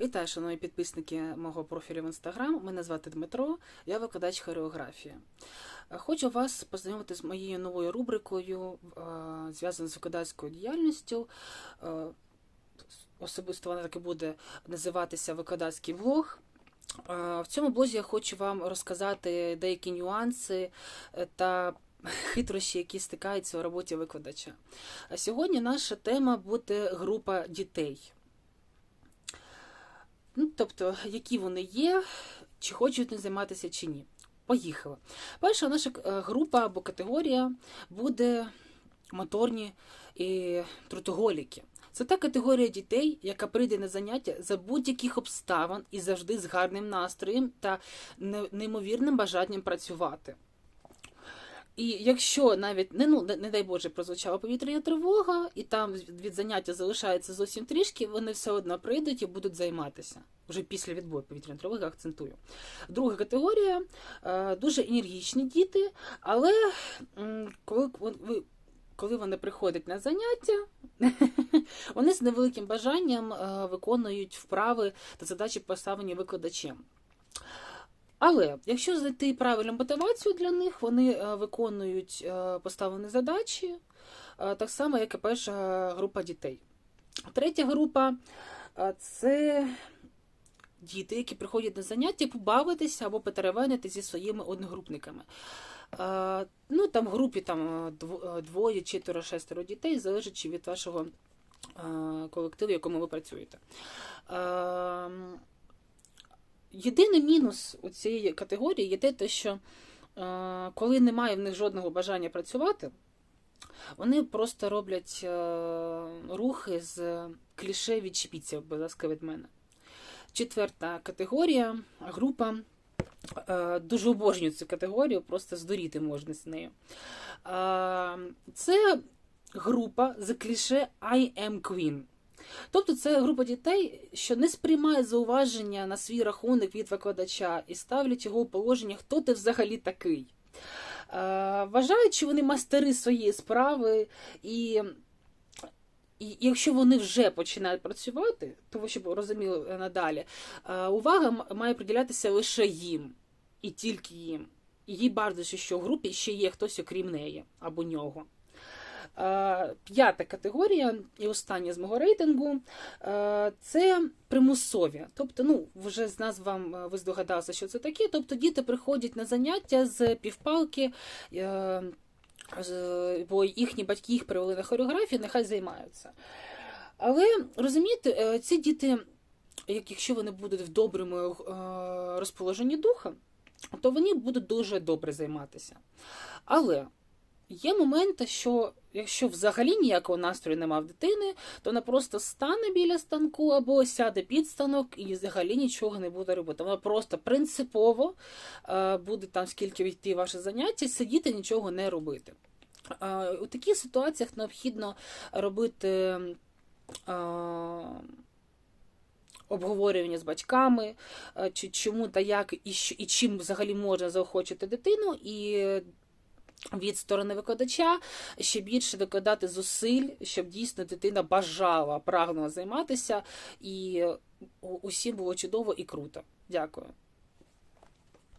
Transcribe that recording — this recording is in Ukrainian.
Вітаю, шановні підписники мого профілю в інстаграм. Мене звати Дмитро, я викладач хореографії. Хочу вас познайомити з моєю новою рубрикою, е, зв'язаною з викладацькою діяльністю. Е, Особисто вона так і буде називатися викладацький блог. Е, В цьому блозі я хочу вам розказати деякі нюанси та хитрощі, які стикаються у роботі викладача. Сьогодні наша тема буде група дітей. Ну, тобто, які вони є, чи хочуть вони займатися, чи ні. Поїхали. Перша наша е, група або категорія буде моторні і трудоголіки. Це та категорія дітей, яка прийде на заняття за будь-яких обставин і завжди з гарним настроєм та неймовірним бажанням працювати. І якщо навіть не ну не, дай Боже прозвучала повітряна тривога, і там від заняття залишається зовсім трішки, вони все одно прийдуть і будуть займатися вже після відбою повітряної тривоги. Акцентую. Друга категорія е, дуже енергічні діти, але коли ви. Коли вони приходять на заняття, вони з невеликим бажанням е, виконують вправи та задачі, поставлені викладачем. Але якщо знайти правильну мотивацію для них, вони е, виконують е, поставлені задачі, е, так само, як і перша група дітей. Третя група це діти, які приходять на заняття побавитися або потеревенити зі своїми одногрупниками. Ну, там в групі там, дво- двоє, четверо, шестеро дітей, залежачи від вашого колективу, в якому ви працюєте. Єдиний мінус у цієї категорії є те, що е, коли немає в них жодного бажання працювати, вони просто роблять е, рухи з кліше відчепіться, будь ласка, від мене. Четверта категорія, група. Е, Дуже обожнюю цю категорію, просто здуріти можна з нею. Це група за кліше I am Queen. Тобто це група дітей, що не сприймає зауваження на свій рахунок від викладача і ставлять його у положення, хто ти взагалі такий. Е, Вважають, що вони мастери своєї справи, і, і якщо вони вже починають працювати, то ви щоб розуміли надалі, е, увага має приділятися лише їм і тільки їм. І їй бардо, що в групі ще є хтось окрім неї або нього. Е, П'ята категорія і остання з мого рейтингу е, це примусові. Тобто, ну, вже з назв вам е, ви здогадалися, що це таке. Тобто діти приходять на заняття з півпалки, бо їхні батьки їх привели на хореографію, нехай займаються. Але розумієте, ці діти, якщо вони будуть в доброму розположенні духа, то вони будуть дуже добре займатися. Але є моменти, що якщо взагалі ніякого настрою нема в дитини, то вона просто стане біля станку або сяде під станок і взагалі нічого не буде робити. Вона просто принципово е, буде там, скільки йти ваше заняття, сидіти нічого не робити. У таких ситуаціях необхідно робити. е, Обговорювання з батьками, е, чи чому та як і, і чим взагалі можна заохочити дитину, і від сторони викладача ще більше докладати зусиль, щоб дійсно дитина бажала, прагнула займатися, і усім було чудово і круто. Дякую.